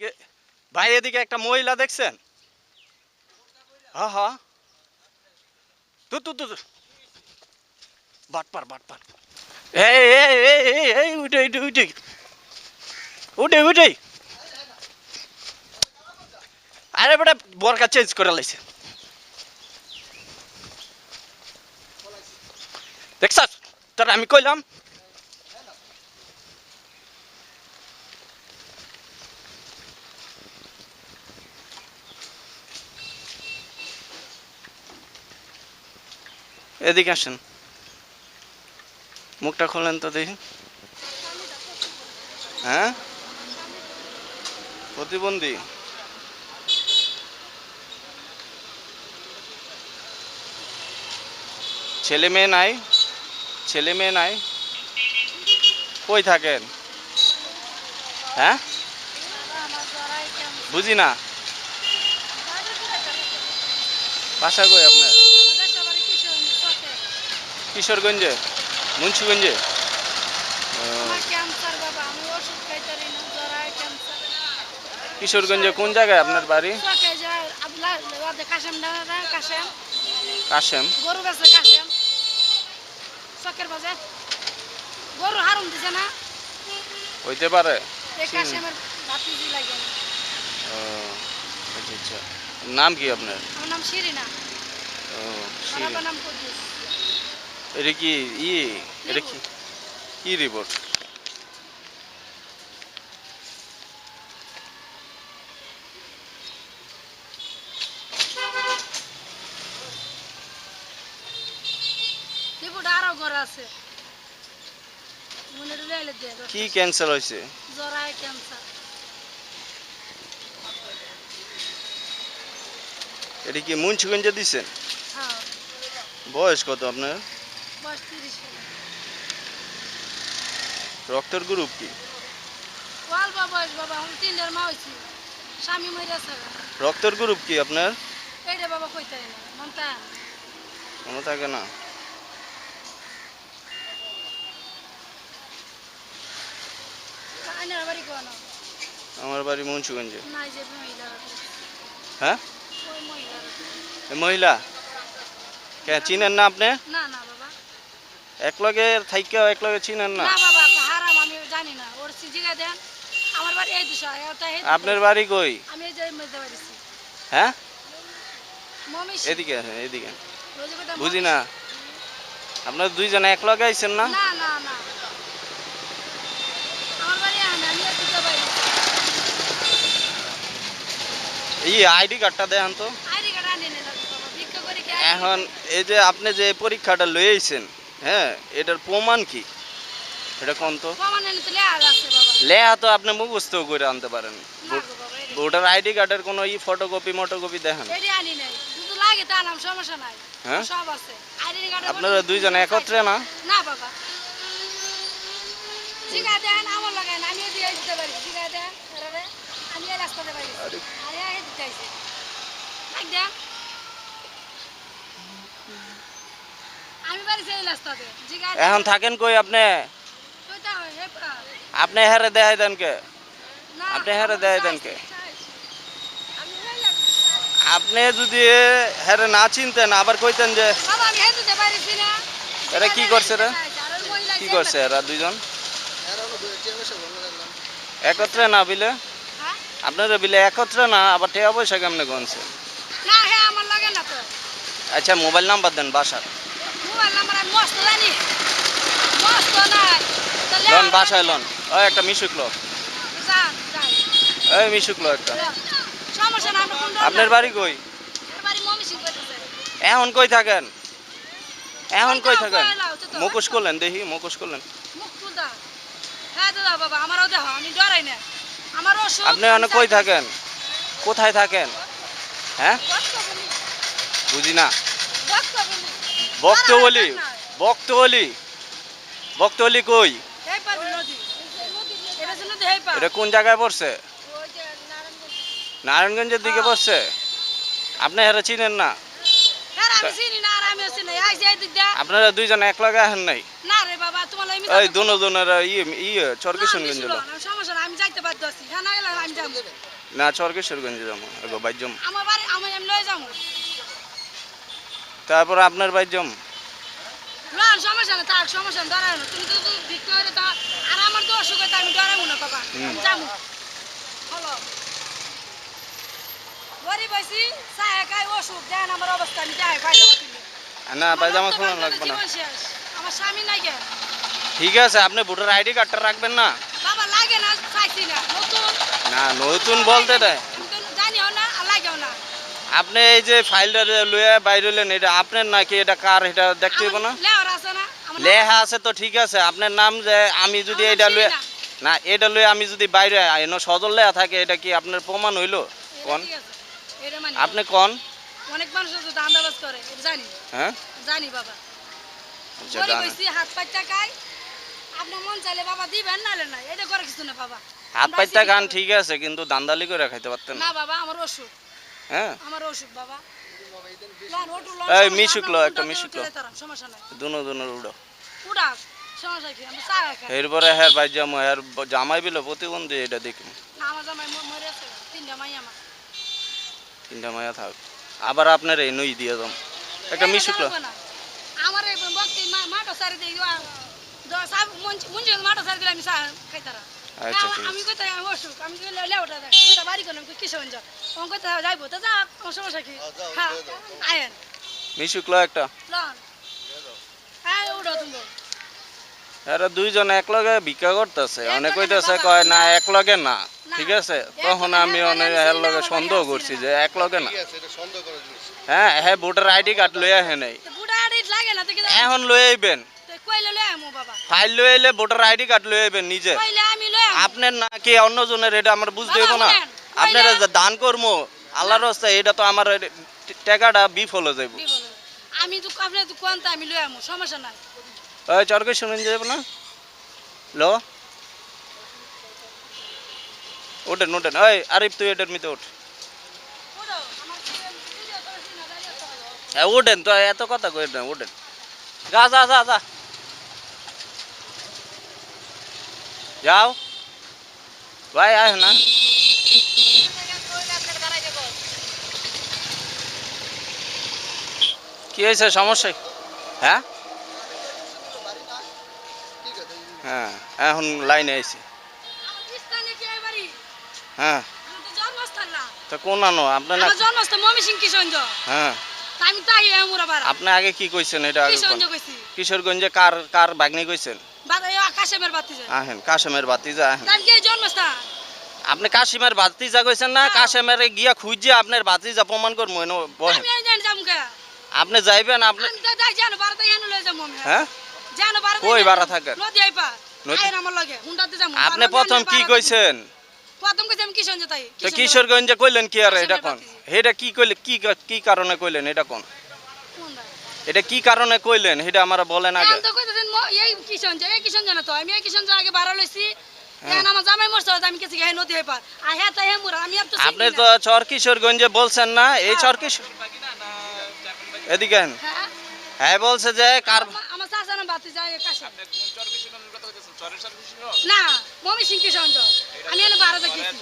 এ- ভাই এদিকে একটা মহিলা দেখছেন? আরে বেটা, বরকা চেঞ্জ করে লাইছে। দেখছাস? তোর আমি কইলাম এদিকে আসেন। মুখটা খোলেন তো দেখি। হ্যাঁ? প্রতিবন্ধী। ছেলে মেয়ে নাই? ছেলে মেয়ে নাই? কই থাকেন? হ্যাঁ? বুঝি না। বাসা কই আপনার? কিশোরগঞ্জে মুন্সিগঞ্জে? কিশোরগঞ্জে কোন জায়গায় আপনার বাড়ি? কাশেম গরু বেছে কাশেম। চকের বাজে। গরু হারুন দিছে না। হইতে পারে। কাশেমের ভাতিজি লাগে। ও, আচ্ছা আচ্ছা। নাম কি আপনার? আমার নাম শিরিনা। ও আমার শিরি। আব্বার নাম কুদ্দুস। এটা কি ই? এটা কি? কি রিপোর্ট। কি ক্যান্সার হয়েছে জরায় ক্যান্সার এটা কি মুন্সিগঞ্জে দিছেন? হ্যাঁ। বয়স কত আপনার? বয়স তিরিশ রক্তের গ্রুপ কি? অল্প বয়স বাবা আমি তিনটার মা হয়েছি স্বামী মরে আছে। রক্তের গ্রুপ কি আপনার? এইটা বাবা কইতে না মনটা মনে থাকে না। আমার বাড়ি মুন্সিগঞ্জে। হ্যাঁ? মহিলা কে চিনেন না আপনি? না না একলগে থাইকেও একলগে চিনেন না। না বাবা হারাম আমি জানি না। ওর জিগা দেন আমার বাড়ি এই দিশা এটা আপনার বাড়ি কই? আমি এই যে মধ্যে বাড়িছি হ্যাঁ? মমি এদিকে এদিকে। বুঝি না। আপনার দুইজনে একলগে আইছেন না? না না না। আমার বাড়ি আমি আমি বাড়ি এই আইডি কার্ডটা দেন তো। আইডি কার্ড আনি না এখন এই যে আপনি যে পরীক্ষাটা লয়ে আইছেন হ্যাঁ এটার প্রমাণ কি? এটা কোন তো? এনে তো আপনি মুখস্থ করে আনতে পারেন। ভোটার আইডি কার্ডের কোনো ই ফটোকপি মটোকপি দেখেন? হ্যাঁ? আপনারা দুইজন একত্রে না? না বাবা। জিগা দেন আমার লাগাই না আমিও দিয়ে দিতে পারি জিগা দেন এরারে আমি এই রাস্তাতে পারি আরে। আরে আগে দিতে আইছে লাগ দেন আমি বাড়ি সেই রাস্তাতে জিগা দেন এখন থাকেন কই আপনি? হয় আপনি হেরে দেখাই দেন কে? আপনি হেরে চাই, দেন কে? হয়ে আপনি যদি হেরে না চিনতেন আবার কইতেন যে এরা কি করছে রে? কি করছে এরা দুইজন? একত্রে না বিলে? হ্যাঁ? আপনারা বিলে একত্রে না আবার টাকা পয়সা কেমনে গনছে আচ্ছা মোবাইল নাম্বার দেন বাসার। লন বাসায় লন। ওই একটা মিশুক লো। লো একটা। আপনার বাড়ি কই? এখন কই থাকেন? এখন কই থাকেন। মুখোশ করলেন, দেখি, মুখোশ করলেন। আপনি এখন কই থাকেন? কোথায় থাকেন? হ্যাঁ? বুঝি না। বক্তবলি বক্তবলি বক্তবলি কই? এটা কোন জায়গায় পড়ছে? ওই নারায়ণগঞ্জের দিকে পড়ছে? আপনি হেরে চিনেন না? আপনারা দুইজন এক লগে আহেন নাই? এই দুনো দুনের ইয়ে ইয়ে না গেলে যাব। বাইর আমার আমি লয়ে যাব। তারপর আপনার যাব লন সমস্যা না থাক সমস্যা না ডরাই না তুমি তো তো ঠিক তা আর আমার তো অসুখ আমি না বাবা হুম। আমি যাব। হলো। গরিব হয়েছি চায় খাই অসুখ দেন আমার অবস্থা আমি যাই পায়জামা কিনলে না পায়জামা খোলা লাগবে না। আমার স্বামী নাই কেন ঠিক আছে আপনি ভোটার আইডি কার্ডটা রাখবেন না। বাবা লাগে না চাইছি না নতুন। না নতুন বলতে দেয় আমি তো জানিও না আর লাগেও না আপনি এই যে ফাইলটা লইয়া বাইর হইলেন এটা আপনার নাকি? এটা কার? এটা দেখতে হইব না? লেহা আছে তো ঠিক আছে। আপনার নাম যে আমি যদি এটা লইয়া না। না এটা লইয়া আমি যদি বাইরে এনে সজল লেয়া থাকে এটা কি আপনার প্রমাণ হইল? কোন। আপনি কোন? অনেক মানুষ তো করে। জানি। হ্যাঁ? জানি বাবা। আচ্ছা। হাত পাইটা খাই আপনার মন চাইলে বাবা দিবেন নালে নাই। এটা করে কিছু না বাবা। হাত গান ঠিক আছে কিন্তু দান্দালি করে খাইতে পারতেন না। না বাবা আমার অসুখ। হ্যাঁ। আমার অসুখ বাবা। লন, ওঠো, লন, এই, মিশুক লো, একটা মিশুক লো। দুনো দুনো উড়ো। এরপরে হ্যাঁ হ্যাঁ জামাই বিলো প্রতিবন্ধী এটা দেখি। জামাই তিনটা মায়া থাক। আবার আপনার এই নই দিয়ে যাম একটা এই, মিশুক লো। আমার এই ভক্তি মা- মাটো সারি মাটো সারি দিলে আমি খাইতারা আচ্ছা, ঠিক আমি কইতে আমি অসুখ। আমি কইলে লেউটা দেখ। দুইটা বাড়ি করলাম কিসে যা আমি কইতে যাইবো তো যা। আমার সমস্যা কি? হ্যাঁ আয়েন। মিশুক লো একটা। লন। হ্যাঁ উঠো তুমি। এরা দুইজন এক ভিক্ষা করতেছে। অনেক কইতেছে কয় না না। এক লগে না। ঠিক আছে? তখন আমি অনেক এর লগে সন্দেহ করছি যে এক লগে না। ঠিক আছে এটা সন্দেহ করার জিনিস হ্যাঁ হ্যাঁ ভোটার আইডি কার্ড লইয়া হে নাই। এখন লই আইবেন। লই ফাইল লই আইলে ভোটার আইডি কার্ড লই আইবেন নিজে। আপনার নাকি অন্যজনের এটা আমার বুঝতে হইব না। আপনার দান করব আল্লাহর রাস্তায় এটা তো আমার টাকাটা বিফল হয়ে যাইব। আমি তো আপনি তো কোনটা আমি লই আমু সমস্যা নাই। ওই চরকে শুনেন যাব না? লো। ওঠেন ওঠেন। ওই আরিফ তুই এটার মিতে ওঠ। না হ্যাঁ ওঠেন তো এত কথা কই না ওঠেন। যা যা যা যা। যাও। ভাই আয় না। কি হয়েছে? সমস্যা হ্যাঁ? হ্যাঁ এখন লাইনে আইছি। হ্যাঁ। তো কোন আনো? আপনার জন্মস্থান মমি সিং কিশোরগঞ্জ। হ্যাঁ। তা আমি বাড়া আপনি আগে কি কইছেন এটা আগে কোন? কিশোরগঞ্জ কইছি। কিশোরগঞ্জে কার কার কইছেন? বাদা এই আকাশের বাতি যায় আহেন কাশেমের বাতিজা আহেন। তার কি জন্মস্থান? আপনি কাশিমের বাতিজা কইছেন না? হ্যাঁ। কাশেমের গিয়া খুঁজে আপনার বাতিজা প্রমাণ করব এনো বহেন। আমি এই জানি যামু আপনি যাইবেন আপনি আমি তো যাই জানো বারো তাই হেন লই যামু আমি। হ্যাঁ? জানো কই বারা থাকেন? নদী আইপা নদী- আইন আমার লগে হুন্ডাতে যামু। আপনি প্রথম কি কইছেন? প্রথম কইছি আমি কিশোরগঞ্জ তাই? তো কিশোরগঞ্জে কইলেন কি আর এটা কোন? এটা কি কইলে কি কি কারণে কইলেন এটা কোন? এটা কি কারণে কইলেন? এটা আমার বলেন আগে। এখন তো কইতেছেন এই কিশোরগঞ্জ এই কিশোরগঞ্জ না তো? আমি এই কিশোরগঞ্জ আগে বারো লইছি। হ্যাঁ। হ্যাঁ আপনি। তো চর কিশোরগঞ্জে বলছেন না এই চর কিশোর এদিকে। হ্যাঁ। হ্যাঁ বলছে যে কার আমার চাচা না বাতি যায় না মমি সিং আমি এনে বারো দেখেছি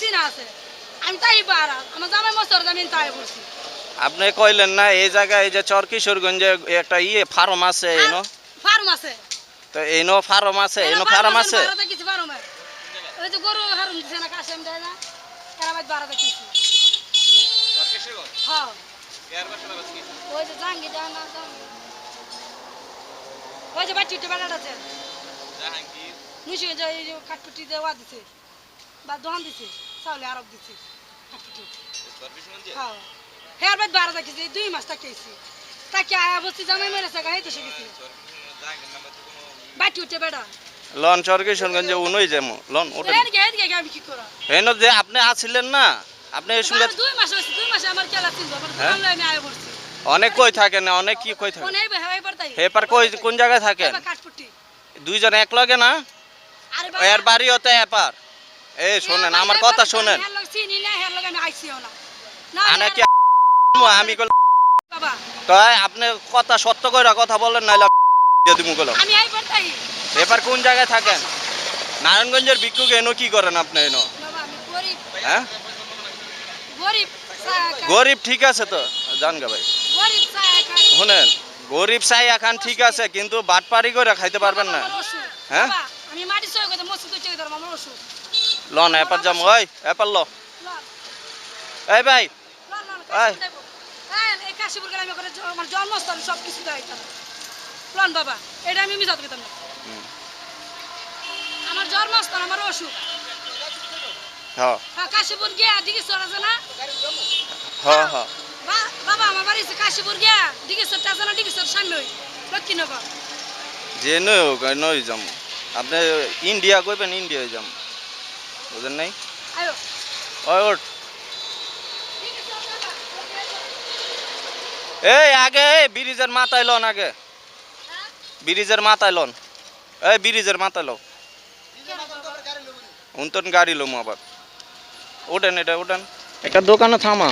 চিনা আছে। আমি তাই বারা আমার জামাই মরছে আমি তাই বলছি। আপনি কইলেন না এই জায়গায় এই যে চর কিশোরগঞ্জে একটা ইয়ে ফার্ম আছে এনো? ফার্ম আছে। তো এনো ফার্ম আছে এনো ফার্ম আছে ওই যে গরু হারুম দিছে না কাশে দেয় না। এরা বাদ বারো দেখেছি হ্যাঁ। ওই যে ওই যে এই কাঠপুটি দেওয়া দিছে বা দিছে চাউলে আরব দিছে কাঠপুটি হ্যাঁ বাদ বারো দেখেছি দুই মাস তাকে আয়া বসছি জামাই মেরেছে গায়ে তো শিখেছি বাচ্চি উঠে বেড়া লন চর কিশোরগঞ্জে উনই যেমন লন ওটা এনো যে আপনি আছিলেন না আপনি এই সঙ্গে দুই মাস হয়েছে দুই আমার খেলা চিনবো আমার হ্যাঁ? দোকান লয়ে আয় পড়ছি। অনেক কই থাকেন অনেক কি কই থাকেন? হেপার কই কোন জায়গায় থাকেন? দুইজন এক লগে না? এর বাড়ি হতে এপার এই শোনেন আমার কথা শোনেন। চিনি না হের লগে আমি আইছিও না। না কি আমি কল বাবা। তাই আপনি কথা সত্য কইরা কথা বলেন নাইলে দিয়ে দিমু গেল আমি আই পড়তাই এবার কোন জায়গায় থাকেন? নারায়ণগঞ্জের ভিক্ষুক এনো কি করেন আপনি এনো? হ্যাঁ? গরিব। গরিব ঠিক আছে তো? জান গা ভাই। শুনেন গরিব চাই এখন ঠিক আছে কিন্তু বাটপারি করে খাইতে পারবেন না। হ্যাঁ? লন এপার যাম ওই এপার ল। এই ভাই। আমার জন্মস্থান সব কিছু দেখাইতাম লন বাবা এটা আমি মিজাত পেতাম না আমার জন্মস্থান আমার অসুখ হ্যাঁ। হ্যাঁ কাশিপুর গিয়া দিকে আছে না? হ্যাঁ হ্যাঁ। বা- বাবা আমার বাড়ি হচ্ছে কাশিপুর গিয়া দিকে সরটা আছে দিকে সর সামনে ওই লক্ষ্মীনগর যে নই হোক নই যাম। আপনি ইন্ডিয়া কইবেন ইন্ডিয়ায় যাম। বুঝেন নাই? আয়ো। ওই ওঠ। এই আগে ব্রিজের মাথায় লন আগে। হ্যাঁ? ব্রিজের মাথায় লন। এই ব্রিজের মাথায় লো কেন? বাবা? উন্তন গাড়ি লোম আবার। ওঠেন এটা ওঠেন একটা দোকানে থামা।